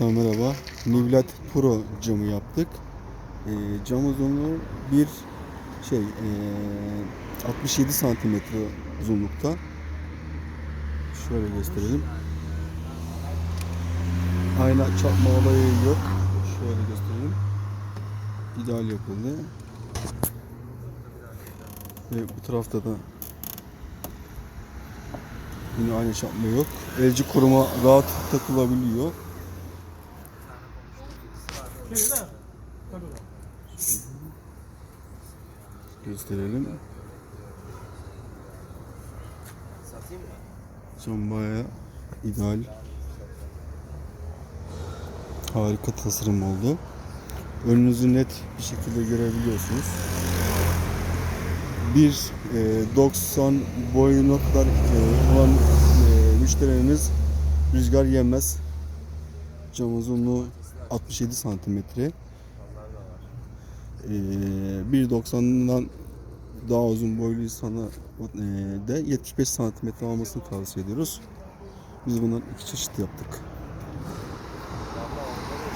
Merhaba. Nivlat Pro camı yaptık. Ee, cam uzunluğu bir şey ee, 67 santimetre uzunlukta. Şöyle gösterelim. Ayna çarpma olayı yok. Şöyle gösterelim. İdeal yapıldı. Ve bu tarafta da yine aynı çarpma yok. Elci koruma rahat takılabiliyor. Gösterelim. Cam bayağı ideal. Harika tasarım oldu. Önünüzü net bir şekilde görebiliyorsunuz. 1.90 boyuna kadar e, olan e, müşterilerimiz rüzgar yemez. Cam uzunluğu 67 santimetre. Ee, 1.90'dan daha uzun boylu insana e, de 75 santimetre almasını tavsiye ediyoruz. Biz bundan iki çeşit yaptık.